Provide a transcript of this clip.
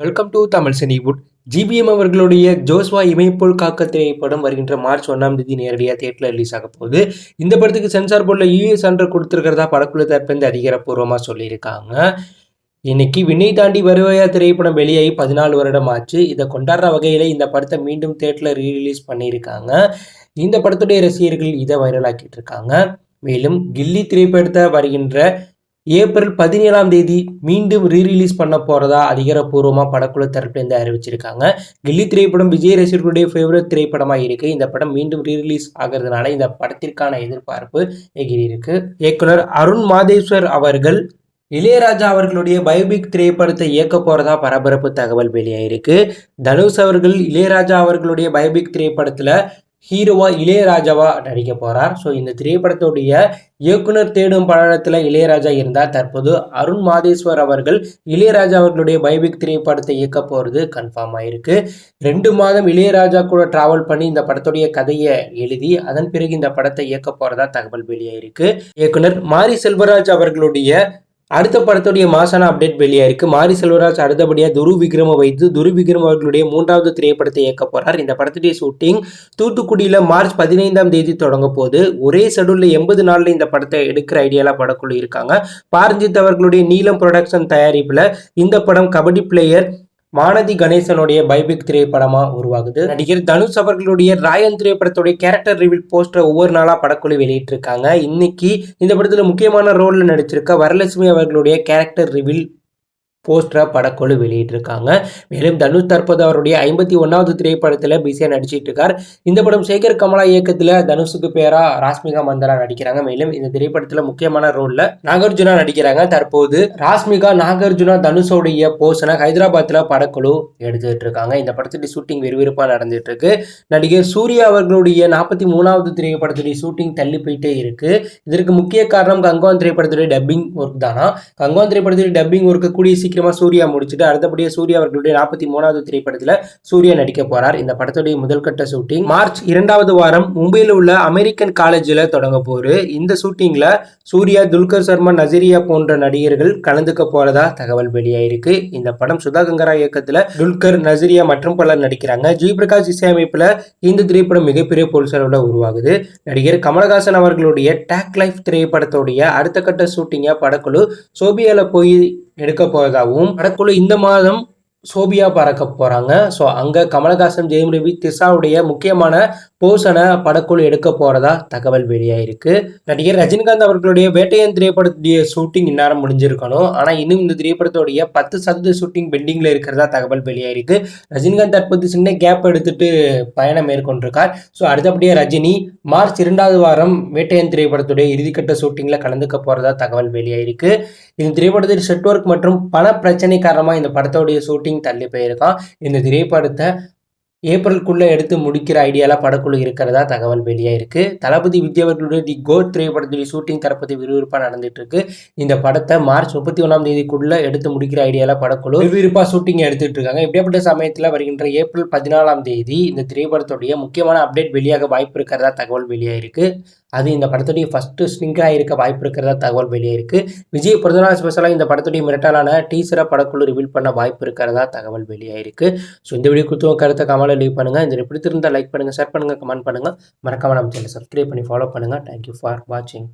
Welcome to Tamil cinewood GBM அவர்களுடைய Joshua இமைப்போல் காக்க திரைப்படம் வருகின்ற மார்ச் ஒன்றாம் தேதி நேரடியாக தேட்டரில் ரிலீஸ் ஆக போகுது. இந்த படத்துக்கு சென்சார் போர்டில் யூஎஸ் சான்றிதழ் கொடுத்துருக்கிறதா படக்குழு தரப்பிலிருந்து அதிகாரப்பூர்வமாக சொல்லியிருக்காங்க. இன்னைக்கு விண்ணை தாண்டி வருவாயா திரைப்படம் வெளியாகி பதினாலு வருடம் ஆச்சு இதை கொண்டாடுற வகையில் இந்த படத்தை மீண்டும் தேட்டரில் ரீரிலீஸ் பண்ணியிருக்காங்க. இந்த படத்துடைய ரசிகர்கள் இதை வைரலாக்கிட்டு இருக்காங்க. மேலும் கில்லி திரைப்படத்தை வருகின்ற ஏப்ரல் பதினேழாம் தேதி மீண்டும் ரீரிலீஸ் பண்ண போகிறதா அதிகாரப்பூர்வமாக படக்குழு தரப்புலேருந்து அறிவிச்சிருக்காங்க. கில்லி திரைப்படம் விஜய் ரசிகர்களுடைய ஃபேவரட் திரைப்படமாக இருக்குது இந்த படம் மீண்டும் ரீரிலீஸ் ஆகிறதுனால இந்த படத்திற்கான எதிர்பார்ப்பு எகிரி இருக்கு. இயக்குனர் அருண் மாதேஸ்வர் அவர்கள் இளையராஜா அவர்களுடைய பயோபிக் திரைப்படத்தை இயக்க போகிறதா பரபரப்பு தகவல் வெளியாயிருக்கு. தனுஷ் அவர்கள் இளையராஜா அவர்களுடைய பயோபிக் திரைப்படத்தில் ஹீரோவா இளையராஜாவா நடிக்க போறார். ஸோ இந்த திரைப்படத்துடைய இயக்குனர் தேடும் படத்தில் இளையராஜா இருந்தால் தற்போது அருண் மாதேஸ்வர் அவர்கள் இளையராஜா அவர்களுடைய பைபிக் திரைப்படத்தை இயக்க போகிறது கன்ஃபார்ம் ஆயிருக்கு. ரெண்டு மாதம் இளையராஜா கூட டிராவல் பண்ணி இந்த படத்துடைய கதையை எழுதி அதன் பிறகு இந்த படத்தை இயக்க போறதா தகவல் வெளியாயிருக்கு. இயக்குனர் மாரி செல்வராஜ் அவர்களுடைய அடுத்த படத்துடைய மாசான அப்டேட் வெளியாயிருக்கு. மாரி செல்வராஜ் அடுத்தபடியாக துரு விக்ரம வைத்து துரு விக்ரம் அவர்களுடைய மூன்றாவது திரைப்படத்தை இயக்க போறார். இந்த படத்துடைய ஷூட்டிங் தூத்துக்குடியில் மார்ச் பதினைந்தாம் தேதி தொடங்க போது ஒரே ஷெடியூலில் எண்பது நாளில் இந்த படத்தை எடுக்கிற ஐடியாலாம் படக்குழு இருக்காங்க. பாரஞ்சித் அவர்களுடைய நீலம் ப்ரொடக்ஷன் தயாரிப்பில் இந்த படம் கபடி பிளேயர் வானதி கணேசனுடைய பைபிக் திரைப்படமா உருவாகுது. நடிகர் தனுஷ் அவர்களுடைய ராயன் திரைப்படத்துடைய கேரக்டர் ரிவீல் போஸ்டர் ஒவ்வொரு நாளா படக்குழு வெளியிட்டிருக்காங்க. இன்னைக்கு இந்த படத்துல முக்கியமான ரோல்ல நடிச்சிருக்க வரலட்சுமி அவர்களுடைய கேரக்டர் ரிவீல் போஸ்டரை படக்குழு வெளியிட்டிருக்காங்க. மேலும் தனுஷ் தற்போது அவருடைய ஐம்பத்தி ஒன்றாவது திரைப்படத்தில் பிஸியாக நடிச்சிட்டு இருக்கார் இந்த படம் சேகர் கமலா இயக்கத்தில் தனுஷுக்கு பேராக ராஸ்மிகா மந்தரா நடிக்கிறாங்க. மேலும் இந்த திரைப்படத்தில் முக்கியமான ரோலில் நாகார்ஜுனா நடிக்கிறாங்க. தற்போது ராஸ்மிகா நாகார்ஜுனா தனுஷோடைய போஷனை ஹைதராபாத்தில் படக்குழு எடுத்துட்டு இருக்காங்க இந்த படத்துடைய ஷூட்டிங் விறுவிறுப்பாக நடந்துட்டு இருக்கு நடிகர் சூர்யா அவர்களுடைய நாற்பத்தி மூணாவது திரைப்படத்துடைய ஷூட்டிங் தள்ளி போயிட்டே இருக்கு. இதற்கு முக்கிய காரணம் கங்கோன் திரைப்படத்துடைய டப்பிங் ஒர்க் தானா? கங்கோன் திரைப்படத்துடைய டப்பிங் ஒர்க்கு கூடிய சீக்கிரம் சூர்யா முடிச்சுட்டு அடுத்தபடியே சூர்யா அவர்களுடைய நாற்பத்தி மூணாவது திரைப்படத்தில் சூர்யா நடிக்க போறார். இந்த படத்துடைய முதல் கட்ட ஷூட்டிங் மார்ச் இரண்டாவது வாரம் மும்பையில் உள்ள அமெரிக்கன் காலேஜில் தொடங்க போரு இந்த ஷூட்டிங்கில் சூர்யா துல்கர் சர்மா நசீரியா போன்ற நடிகர்கள் கலந்துக்க போறதா தகவல் வெளியாயிருக்கு. இந்த படம் சுதா கங்கரா இயக்கத்தில் துல்கர் நசீரியா மற்றும் பலர் நடிக்கிறாங்க. ஜி பிரகாஷ் இசையமைப்பில் இந்த திரைப்படம் மிகப்பெரிய பொருள் உருவாகுது. நடிகர் கமலஹாசன் அவர்களுடைய டேக் லைஃப் திரைப்படத்துடைய அடுத்த கட்ட ஷூட்டிங்கை படக்குழு சோபியால போய் எடுக்க போவதாகவும் படக்குழு இந்த மாதம் சோபியா பறக்க போகிறாங்க ஸோ அங்கே கமலஹாசன் ஜெயம் ரவி திசாவுடைய முக்கியமான போஷனை படக்குழு எடுக்க போகிறதா தகவல் வெளியாயிருக்கு. நடிகர் ரஜினிகாந்த் அவர்களுடைய வேட்டையன் திரைப்படத்துடைய ஷூட்டிங் இந்நேரம் முடிஞ்சிருக்கணும். ஆனால் இன்னும் இந்த திரைப்படத்துடைய பத்து சதவீத ஷூட்டிங் பெண்டிங்கில் இருக்கிறதா தகவல் வெளியாயிருக்கு. ரஜினிகாந்த் தற்போது சின்ன கேப் எடுத்துட்டு பயணம் மேற்கொண்டிருக்கார். ஸோ அடுத்தபடியே ரஜினி மார்ச் இரண்டாவது வாரம் வேட்டையன் திரைப்படத்துடைய இறுதிக்கட்ட ஷூட்டிங்கில் கலந்துக்க போகிறதா தகவல் வெளியாயிருக்கு. இந்த திரைப்படத்தில் செட் ஒர்க் மற்றும் பண பிரச்சனை காரணமாக இந்த படத்தோடைய ஷூட்டிங் தள்ளி போயிருக்கான். இந்த திரைப்படத்தை ஏப்ரலுக்குள்ளே எடுத்து முடிக்கிற ஐடியாலாம் படக்குழு இருக்கிறதா தகவல் வெளியாக இருக்குது தளபதி வித்யாவர்களுடைய தி கோட் திரைப்படத்துடைய ஷூட்டிங் தரப்பதி விறுவிறுப்பாக நடந்துட்டு இருக்கு. இந்த படத்தை மார்ச் முப்பத்தி ஒன்றாம் தேதிக்குள்ளே எடுத்து முடிக்கிற ஐடியாலாம் படக்குழு விறுவிறுப்பாக ஷூட்டிங் எடுத்துட்டு இருக்காங்க. இப்படியாப்பட்ட சமயத்தில் வருகின்ற ஏப்ரல் பதினாலாம் தேதி இந்த திரைப்படத்துடைய முக்கியமான அப்டேட் வெளியாக வாய்ப்பு இருக்கிறதா தகவல் வெளியாக இருக்குது அது இந்த படத்துடைய ஃபஸ்ட்டு ஸ்னிங்கராக இருக்க வாய்ப்பு இருக்கிறதா தகவல் வெளியாயிருக்கு விஜய் பிறந்தநாள் ஸ்பெஷலாக இந்த படத்துடைய மிரட்டலான டீசரை படக்குழு ரிவீல் பண்ண வாய்ப்பு இருக்கிறதா தகவல் வெளியாயிருக்கு ஸோ இந்த வீடியோ கொடுத்து கருத்தை கமலை லீவ் பண்ணுங்கள் இந்த பிடித்திருந்தால் லைக் பண்ணுங்கள் ஷேர் பண்ணுங்கள் கமெண்ட் பண்ணுங்கள் மறக்காமல் நம்ம சேனல் சப்ஸ்கிரைப் பண்ணி ஃபாலோ பண்ணுங்கள் தேங்க்யூ ஃபார் வாட்சிங்